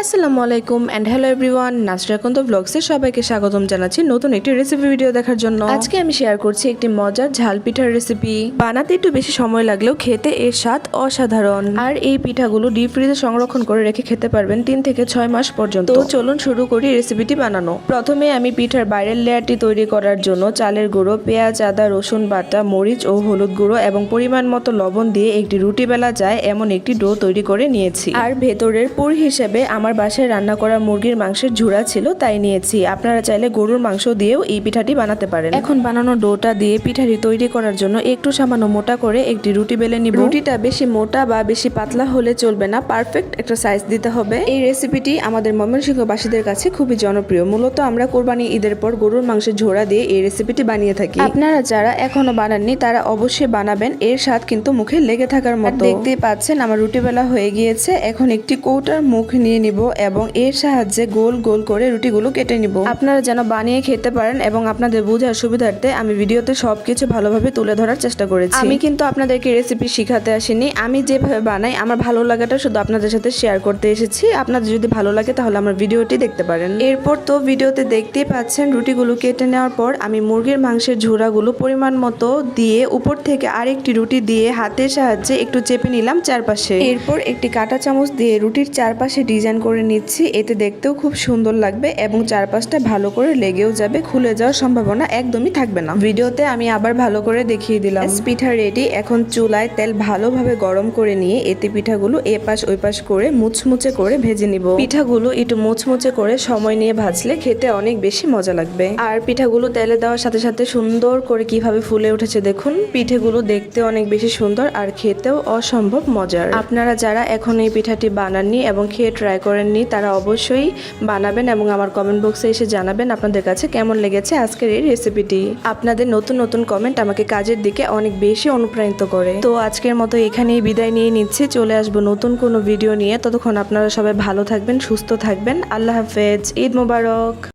আসসালামু আলাইকুম and hello everyone নাসরা কন্ত ব্লগসে সবাইকে স্বাগতম জানাচ্ছি নতুন একটি রেসিপি ভিডিও দেখার জন্য। আজকে আমি শেয়ার করছি একটি মজার ঝাল পিঠার রেসিপি বানাতে একটু বেশি সময় লাগলেও খেতে এর স্বাদ অসাধারণ। আর এই পিঠাগুলো ডিপ ফ্রিজে সংরক্ষণ করে রেখে খেতে পারবেন তিন থেকে ছয় মাস পর্যন্ত। তো চলুন শুরু করি রেসিপিটি বানানো। প্রথমে আমি পিঠার বাইরের লেয়ারটি তৈরি করার জন্য চালের গুঁড়ো পেঁয়াজ আদা রসুন বাটা মরিচ ও হলুদ গুঁড়ো এবং পরিমাণ মতো লবণ দিয়ে একটি রুটি বেলা যায় এমন একটি ডো তৈরি করে নিয়েছি। আর ভেতরের পুর হিসেবে আমার বাসায় রান্না করা মুরগির মাংসের ঝুড়া ছিল, তাই নিয়েছি। আপনারা চাইলে গরুর মাংস দিয়েও এই পিঠাটি বানাতে পারেন। এখন বানানো ডোটা দিয়ে পিঠাটি তৈরি করার জন্য একটু সামান্য মোটা করে একটি রুটি বেলে নিব। রুটিটা বেশি মোটা বা বেশি পাতলা হলে চলবে না, পারফেক্ট একটা সাইজ দিতে হবে। এই রেসিপিটি আমাদের ময়মনসিংহবাসীদের কাছে খুবই জনপ্রিয়। মূলত আমরা কোরবানি ঈদের পর গরুর মাংসের ঝোড়া দিয়ে এই রেসিপিটি বানিয়ে থাকি। আপনারা যারা এখনও বানাননি, তারা অবশ্যই বানাবেন। এর স্বাদ কিন্তু মুখে লেগে থাকার মতো। দেখতেই পাচ্ছেন, আমার রুটি বেলা হয়ে গিয়েছে। এখন একটি কৌটার মুখ নিয়ে নিব। এবং এর সাহায্যে গোল গোল করে রুটিগুলো কেটে নিব। আপনারা যেন বানিয়ে খেতে পারেন এবং আপনাদের বোঝার সুবিধার্থে আমি ভিডিওতে সবকিছু ভালোভাবে তুলে ধরার চেষ্টা করেছি। আমি কিন্তু আপনাদেরকে রেসিপি শিখাতে আসিনি। আমি যেভাবে বানাই আমার ভালো লাগাটা শুধু আপনাদের সাথে শেয়ার করতে এসেছি। আপনাদের যদি ভালো লাগে তাহলে আমার ভিডিওটি দেখতে পারেন। এরপর তো ভিডিওতে দেখতেই পাচ্ছেন রুটিগুলো কেটে নেওয়ার পর আমি মুরগির মাংসের ঝোড়াগুলো পরিমাণ মতো দিয়ে উপর থেকে আরেকটি রুটি দিয়ে হাতের সাহায্যে একটু চেপে নিলাম চারপাশে। এরপর একটি কাঁটা চামচ দিয়ে রুটির চারপাশে ডিজাইন করে নিচ্ছি, এতে দেখতেও খুব সুন্দর লাগবে এবং চারপাশটা ভালো করে লেগেও যাবে, খুলে যাওয়ার সম্ভাবনা একদমই থাকবে না। ভিডিওতে আমি আবার ভালো করে দেখিয়ে দিলাম। পিঠা রেডি, এখন চুলায় তেল ভালোভাবে গরম করে নিয়ে এতে পিঠাগুলো এ পাশ ওই পাশ করে মুচমুচে করে ভেজে নিব। পিঠাগুলো একটু মুচমুচে করে সময় নিয়ে ভাজলে খেতে অনেক বেশি মজা লাগবে। আর পিঠাগুলো তেলে দেওয়ার সাথে সাথে সুন্দর করে কীভাবে ফুলে উঠেছে দেখুন। পিঠেগুলো দেখতে অনেক বেশি সুন্দর আর খেতেও অসম্ভব মজার। আপনারা যারা এখন এই পিঠাটি বানাননি এবং খেয়ে ট্রাই করেননি, তারা অবশ্যই বানাবেন এবং আমার কমেন্ট বক্সে এসে জানাবেন আপনাদের কাছে কেমন লেগেছে আজকের এই রেসিপিটি আপনাদের নতুন নতুন কমেন্ট আমাকে কাজের দিকে অনেক বেশি অনুপ্রাণিত করে। তো আজকের মতো এখানেই বিদায় নিয়ে নিচ্ছি, চলে আসব নতুন কোনো ভিডিও নিয়ে। ততক্ষণ আপনারা সবাই ভালো থাকবেন, সুস্থ থাকবেন। আল্লাহ হাফেজ, ঈদ মোবারক।